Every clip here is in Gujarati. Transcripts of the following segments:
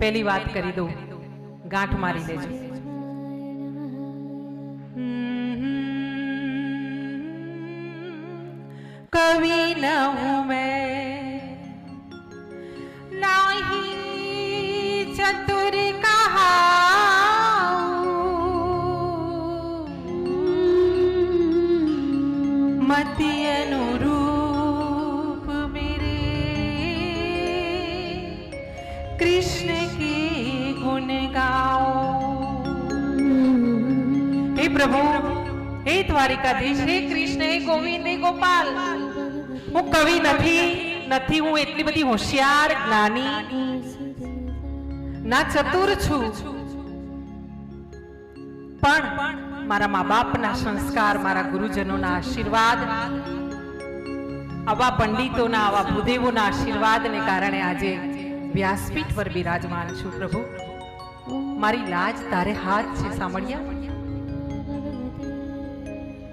પહેલી વાત કરી દઉં. ગાંઠ મારી લેજો કવિ ન હું મેં નહીં ચતુર કહાઉં. મતિ પ્રભુ. હે દ્વારિકાધીશ. હે કૃષ્ણ. હે ગોવિંદ. હે ગોપાલ. હું કવિ નથી. નથી હું એટલી બધી હોશિયાર, જ્ઞાની. ના ચતુર છું. પણ મારા મા બાપના સંસ્કાર, મારા ગુરુજનોના આશીર્વાદ, આવા પંડિતોના, આવા ભૂદેવોના આશીર્વાદને કારણે આજે વ્યાસપીઠ પર બિરાજમાન છું પ્રભુ. મારી લાજ તારે હાથ છે, સાંભળ્યા?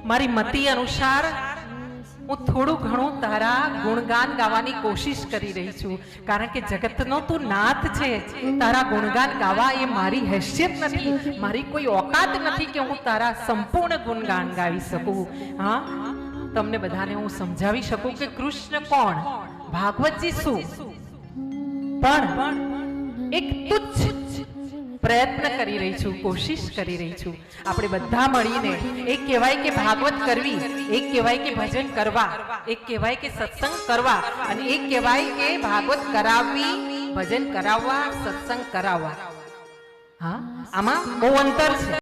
મારી મતિ અનુસાર, હું થોડું ઘણું તારા ગુણગાન ગાવાની કોશિશ કરી રહી છું. કારણ કે જગતનો તું નાથ છે. તારા ગુણગાન ગાવા એ મારી હેસિયત નથી. મારી કોઈ ઓકાત નથી કે હું તારા સંપૂર્ણ ગુણગાન ગાવી શકું. હા? તમને બધાને હું સમજાવી શકું કે કૃષ્ણ કોણ? ભાગવતજી શું? પણ એક તુચ્છ પ્રયત્ન કરી રહી છું, કોશિશ કરી રહી છું. આપણે બધા મળીને એક કહેવાય કે ભાગવત કરવી, એક કહેવાય કે ભજન કરવા, એક કહેવાય કે સત્સંગ કરવા અને એક કહેવાય કે ભાગવત કરાવવી, ભજન કરાવવા, સત્સંગ કરાવવા. હા, આમાં બહુ અંતર છે.